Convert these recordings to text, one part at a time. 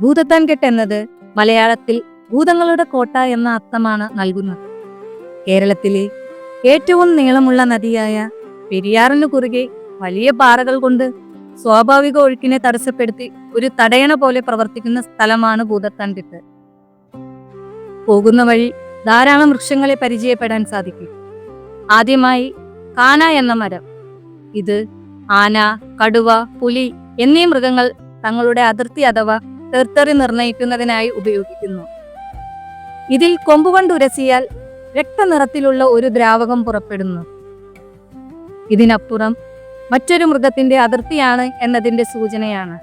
ഭൂതത്താൻകെട്ട് എന്നത് മലയാളത്തിൽ ഭൂതങ്ങളുടെ കോട്ട എന്ന അർത്ഥമാണ് നൽകുന്നത്. കേരളത്തിലെ ഏറ്റവും നീളമുള്ള നദിയായ പെരിയാറിനു കുറുകെ വലിയ പാറകൾ കൊണ്ട് സ്വാഭാവിക ഒഴുക്കിനെ തടസ്സപ്പെടുത്തി ഒരു തടയണ പോലെ പ്രവർത്തിക്കുന്ന സ്ഥലമാണ് ഭൂതത്താൻകെട്ട് പോകുന്ന വഴി ധാരാളം വൃക്ഷങ്ങളെ പരിചയപ്പെടാൻ സാധിക്കും. ആദ്യമായി കാന എന്ന മരം. ഇത് ആന കടുവ പുലി എന്നീ മൃഗങ്ങൾ തങ്ങളുടെ അതിർത്തി അഥവാ ടെറിട്ടറി നിർണയിക്കുന്നതിനായി ഉപയോഗിക്കുന്നു. ഇതിൽ കൊമ്പുകൊണ്ട് ഉരസിയാൽ രക്തനിറത്തിലുള്ള ഒരു ദ്രാവകം പുറപ്പെടുന്നു. ഇതിനപ്പുറം മറ്റൊരു മൃഗത്തിന്റെ അതിർത്തിയാണ് എന്നതിന്റെ സൂചനയാണ്.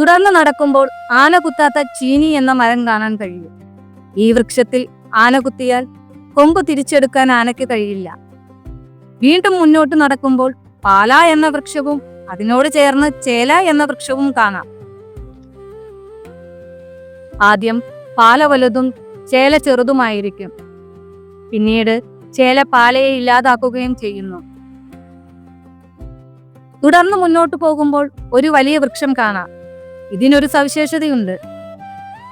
തുടർന്ന് നടക്കുമ്പോൾ ആന കുത്താത്ത ചീനി എന്ന മരം കാണാൻ കഴിയും. ഈ വൃക്ഷത്തിൽ ആന കുത്തിയാൽ കൊമ്പ് തിരിച്ചെടുക്കാൻ ആനയ്ക്ക് കഴിയില്ല. വീണ്ടും മുന്നോട്ട് നടക്കുമ്പോൾ പാല എന്ന വൃക്ഷവും അതിനോട് ചേർന്ന് ചേല എന്ന വൃക്ഷവും കാണാം. ആദ്യം പാല വലുതും ചേല ചെറുതുമായിരിക്കും. പിന്നീട് ചേല പാലയെ ഇല്ലാതാക്കുകയും ചെയ്യുന്നു. തുടർന്ന് മുന്നോട്ട് പോകുമ്പോൾ ഒരു വലിയ വൃക്ഷം കാണാം. ഇതിനൊരു സവിശേഷതയുണ്ട്.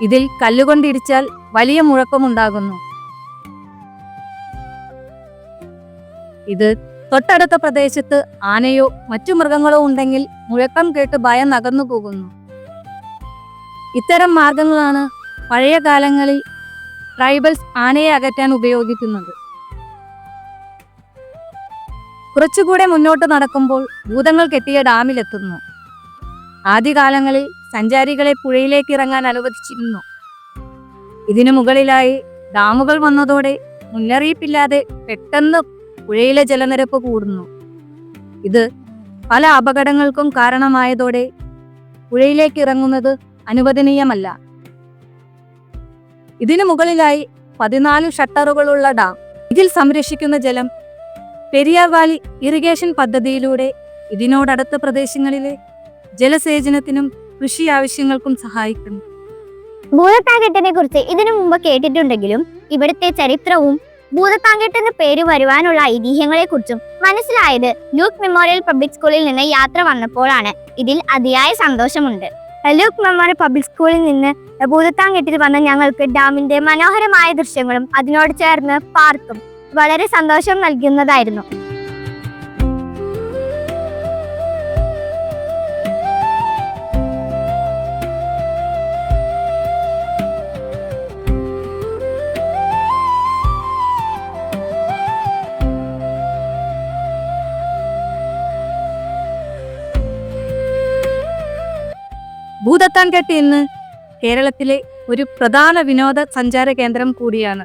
ഇതിൽ കല്ലുകൊണ്ടിടിച്ചാൽ വലിയ മുഴക്കമുണ്ടാകുന്നു. ഇത് തൊട്ടടുത്ത പ്രദേശത്ത് ആനയോ മറ്റു മൃഗങ്ങളോ ഉണ്ടെങ്കിൽ മുഴക്കം കേട്ട് ഭയം നകർന്നു പോകുന്നു. ഇത്തരം മാർഗങ്ങളാണ് പഴയ കാലങ്ങളിൽ ട്രൈബൽസ് ആനയെ അകറ്റാൻ ഉപയോഗിക്കുന്നത്. കുറച്ചുകൂടെ മുന്നോട്ട് നടക്കുമ്പോൾ ഭൂതങ്ങൾ കെട്ടിയ ഡാമിലെത്തുന്നു. ആദ്യകാലങ്ങളിൽ സഞ്ചാരികളെ പുഴയിലേക്ക് ഇറങ്ങാൻ അനുവദിച്ചിരുന്നു. ഇതിനു മുകളിലായി ഡാമുകൾ വന്നതോടെ മുന്നറിയിപ്പില്ലാതെ പെട്ടെന്ന് പുഴയിലെ ജലനിരപ്പ് കൂടുന്നു. ഇത് പല അപകടങ്ങൾക്കും കാരണമായതോടെ പുഴയിലേക്ക് ഇറങ്ങുന്നത് അനുവദനീയമല്ല. ഇതിനു മുകളിലായി പതിനാല് ഷട്ടറുകളുള്ള ഡാം. ഇതിൽ സംരക്ഷിക്കുന്ന ജലം പെരിയാർ വാലി ഇറിഗേഷൻ പദ്ധതിയിലൂടെ ഇതിനോടടുത്ത പ്രദേശങ്ങളിലെ ജലസേചനത്തിനും കൃഷി ആവശ്യങ്ങൾക്കും സഹായിക്കുന്നു. ഭൂതത്താകെട്ടിനെ കുറിച്ച് ഇതിനു മുമ്പ് കേട്ടിട്ടുണ്ടെങ്കിലും ഇവിടുത്തെ ചരിത്രവും ഭൂതത്താങ്കെട്ട് പേര് വരുവാനുള്ള ഐതിഹ്യങ്ങളെ കുറിച്ചും മനസ്സിലായത് ലൂക്ക് മെമ്മോറിയൽ പബ്ലിക് സ്കൂളിൽ നിന്ന് യാത്ര വന്നപ്പോഴാണ്. ഇതിൽ അതിയായ സന്തോഷമുണ്ട്. ലൂക്ക് മെമ്മോറിയൽ പബ്ലിക് സ്കൂളിൽ നിന്ന് ഭൂതത്താങ്കെട്ടിൽ വന്ന ഞങ്ങൾക്ക് ഡാമിന്റെ മനോഹരമായ ദൃശ്യങ്ങളും അതിനോട് ചേർന്ന് പാർക്കും വളരെ സന്തോഷം നൽകുന്നതായിരുന്നു. ഭൂതത്താൻകെട്ട് ഇന്ന് കേരളത്തിലെ ഒരു പ്രധാന വിനോദ സഞ്ചാര കേന്ദ്രം കൂടിയാണ്